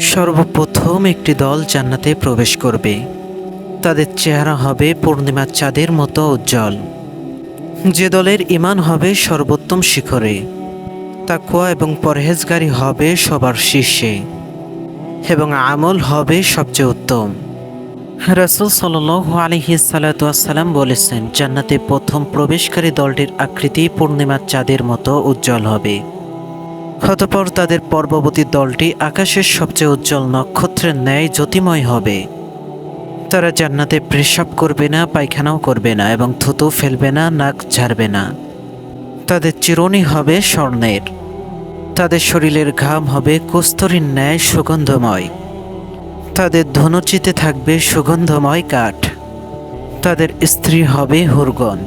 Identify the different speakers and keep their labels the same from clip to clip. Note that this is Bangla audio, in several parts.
Speaker 1: সর্বপ্রথম একটি দল জান্নাতে প্রবেশ করবে। তাদের চেহারা হবে পূর্ণিমার চাঁদের মতো উজ্জ্বল। যে দলের ইমান হবে সর্বোত্তম শিখরে। তাকুয়া এবং পরহেজগারি হবে সবার শীর্ষে। এবং আমল হবে সবচেয়ে উত্তম। রাসুল সাল আলহি সালাতাম বলেছেন, জান্নাতে প্রথম প্রবেশকারী দলটির আকৃতি পূর্ণিমার চাঁদের মতো উজ্জ্বল হবে। অতপর তাদের পর্ববর্তী দলটি আকাশের সবচেয়ে উজ্জ্বল নক্ষত্রের ন্যায় জ্যোতিময় হবে। তারা জান্নাতে প্রেসাব করবে না, পায়খানাও করবে না এবং থুতু ফেলবে না, নাক ঝাড়বে না। তাদের চিরুনি হবে স্বর্ণের। তাদের শরীরের ঘাম হবে কস্তরীর ন্যায় সুগন্ধময়। তাদের ধনুচিতে থাকবে সুগন্ধময় কাঠ। তাদের স্ত্রী হবে হুরগন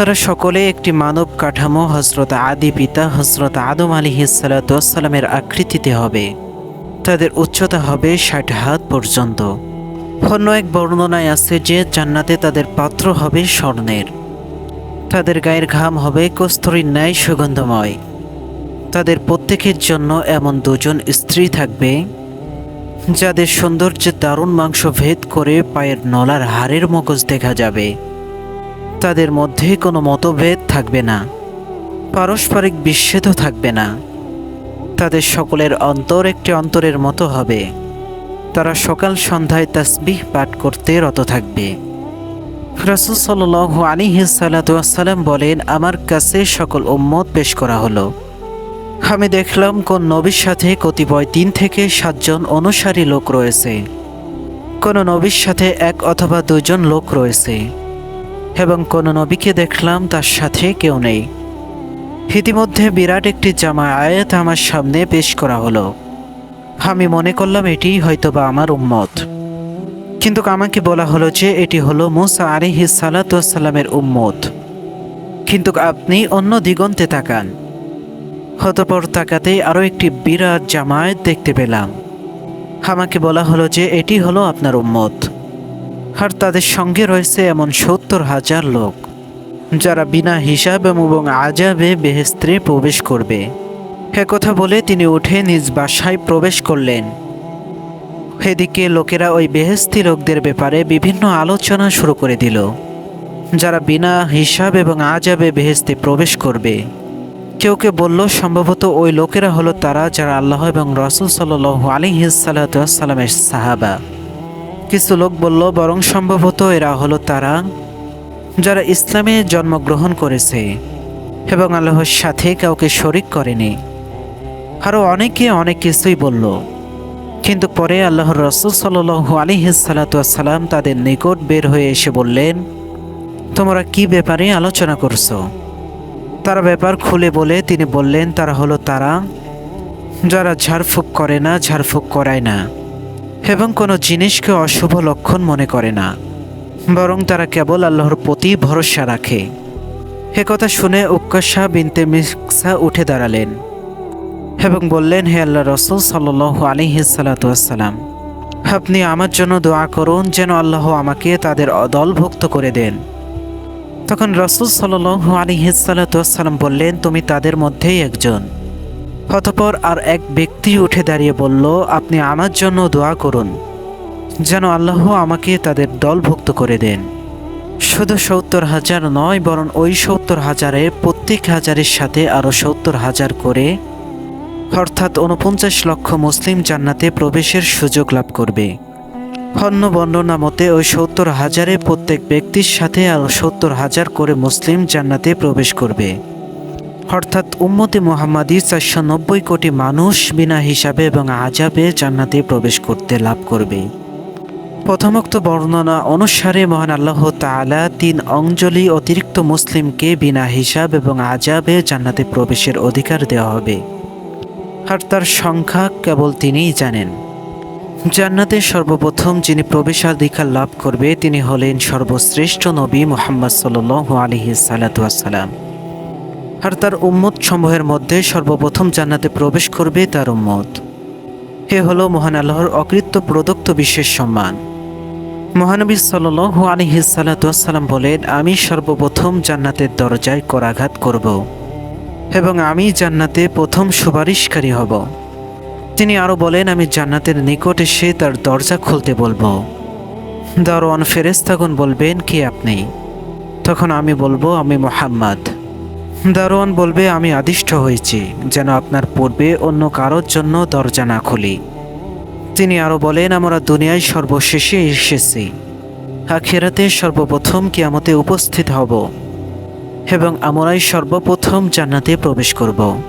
Speaker 1: তারা সকলে একটি মানব কাঠামো হজরত আদি পিতা হজরত আদম আলী সালাতামের আকৃতিতে হবে। তাদের উচ্চতা হবে ষাট হাত পর্যন্ত। অন্য এক বর্ণনায় আছে যে জান্নাতে তাদের পাত্র হবে স্বর্ণের। তাদের গায়ের ঘাম হবে কস্তরীর ন্যায় সুগন্ধময়। তাদের প্রত্যেকের জন্য এমন দুজন স্ত্রী থাকবে, যাদের সৌন্দর্যে দারুণ মাংস ভেদ করে পায়ের নলার হাড়ের মগজ দেখা যাবে। তাদের মধ্যে কোনো মতভেদ থাকবে না। পারস্পরিক বিচ্ছেদও থাকবে না। তাদের সকলের অন্তর একটি অন্তরের মতো হবে। তারা সকাল সন্ধ্যায় তাসবিহ পাঠ করতে রত থাকবে। রাসুল সাল আলী সালাতাম বলেন, আমার কাছে সকল উম্মত পেশ করা হলো। আমি দেখলাম কোন নবীর সাথে কতিপয় তিন থেকে সাতজন অনুসারী লোক রয়েছে। কোন নবীর সাথে এক অথবা দুজন লোক রয়েছে। এবং কোন নবীকে দেখলাম, তার সাথে কেউ নেই। ইতিমধ্যে বিরাট একটি জামা আয়াত আমার সামনে পেশ করা হলো। আমি মনে করলাম এটি হয়তোবা আমার উম্মত। কিন্তু আমাকে বলা হলো যে এটি হলো মুসা আলিহি সালাতামের উম্মত। কিন্তু আপনি অন্য দিগন্তে তাকান। হতপর তাকাতে আরও একটি বিরাট জামায়াত দেখতে পেলাম। আমাকে বলা হলো যে এটি হলো আপনার উম্মত। আর তাদের সঙ্গে রয়েছে এমন সত্তর হাজার লোক, যারা বিনা হিসাব এবং আজাবে বেহেস্ত্রে প্রবেশ করবে। কথা বলে তিনি উঠে নিজ বাসায় প্রবেশ করলেন। এদিকে লোকেরা ওই বেহেস্তি লোকদের ব্যাপারে বিভিন্ন আলোচনা শুরু করে দিল, যারা বিনা হিসাব এবং আজাবে বেহেস্তে প্রবেশ করবে। কেউ কেউ বলল, সম্ভবত ওই লোকেরা হলো তারা যারা আল্লাহ এবং রসুল সাল আলী সাল্লামের সাহাবা। কিছু লোক বলল, বরং সম্ভবত এরা হলো তারা যারা ইসলামে জন্মগ্রহণ করেছে এবং আল্লাহর সাথে কাউকে শরিক করেনি। আরও অনেকে অনেক কিছুই বলল, কিন্তু পরে আল্লাহর রসুল সাল আলী সাল্লাম তাদের নিকট বের হয়ে এসে বললেন, তোমরা কি ব্যাপারে আলোচনা করছ? তারা ব্যাপার খুলে বলে, তিনি বললেন, তারা হলো তারা যারা ঝাড়ফুঁক করে না, ঝাড়ফুঁক করায় না। এবং কোনো জিনিসকে অশুভ লক্ষণ মনে করে না, বরং তারা কেবল আল্লাহর প্রতি ভরসা রাখে। এ কথা শুনে উক্কাশা বিনতে মিক্সা উঠে দাঁড়ালেন এবং বললেন, হে আল্লাহ রসুল সাল আলী সালাতাম আপনি আমার জন্য দোয়া করুন যেন আল্লাহ আমাকে তাদের দলভুক্ত করে দেন। তখন রসুল সাল আলী সালাতাম বললেন, তুমি তাদের মধ্যেই একজন। অতপর আর এক ব্যক্তি উঠে দাঁড়িয়ে বলল, আপনি আমার জন্য দোয়া করুন, যেন আল্লাহ আমাকে তাদের দলভুক্ত করে দেন। শুধু সত্তর হাজার নয়, বরং ওই সত্তর হাজারের প্রত্যেক হাজারের সাথে আরও সত্তর হাজার করে, অর্থাৎ উনপঞ্চাশ লক্ষ মুসলিম জান্নাতে প্রবেশের সুযোগ লাভ করবে। অন্য বর্ণনা মতে, ওই সত্তর হাজারে প্রত্যেক ব্যক্তির সাথে আরও সত্তর হাজার করে মুসলিম জান্নাতে প্রবেশ করবে। অর্থাৎ উম্মতে মোহাম্মদী চারশো নব্বই কোটি মানুষ বিনা হিসাবে এবং আজাবে জান্নাতে প্রবেশ করতে লাভ করবে। প্রথমোক্ত বর্ণনা অনুসারে মহান আল্লাহ তালা তিন অঞ্জলি অতিরিক্ত মুসলিমকে বিনা হিসাব এবং আজাবে জান্নাতে প্রবেশের অধিকার দেওয়া হবে। আর তার সংখ্যা কেবল তিনিই জানেন। জান্নাতে সর্বপ্রথম যিনি প্রবেশাধিকার লাভ করবে তিনি হলেন সর্বশ্রেষ্ঠ নবী মোহাম্মদ সাল আলহি সালাতাম আর তার উম্মত সমূহের মধ্যে সর্বপ্রথম জান্নাতে প্রবেশ করবে তার উম্মত। এ হলো মহান আল্লাহর অকৃত্য প্রদত্ত বিশেষ সম্মান। মহানবী সাল আলহি সালাতাম বলেন, আমি সর্বপ্রথম জান্নাতের দরজায় করাঘাত করব এবং আমি জান্নাতে প্রথম সুপারিশকারী হব। তিনি আরও বলেন, আমি জান্নাতের নিকট এসে তার দরজা খুলতে বলব। দারোয়ান ফেরেস্তাগুন বলবেন, কে আপনি? তখন আমি বলব, আমি মোহাম্মদ। দারোয়ান বলবে, আমি আদিষ্ট হয়েছি, যেন আপনার পূর্বে অন্য কারোর জন্য দরজা না খুলি। তিনি আরও বলেন, আমরা দুনিয়ায় সর্বশেষে এসেছি। আখেরাতে সর্বপ্রথম কিয়ামতে উপস্থিত হব এবং আমরাই সর্বপ্রথম জান্নাতে প্রবেশ করব।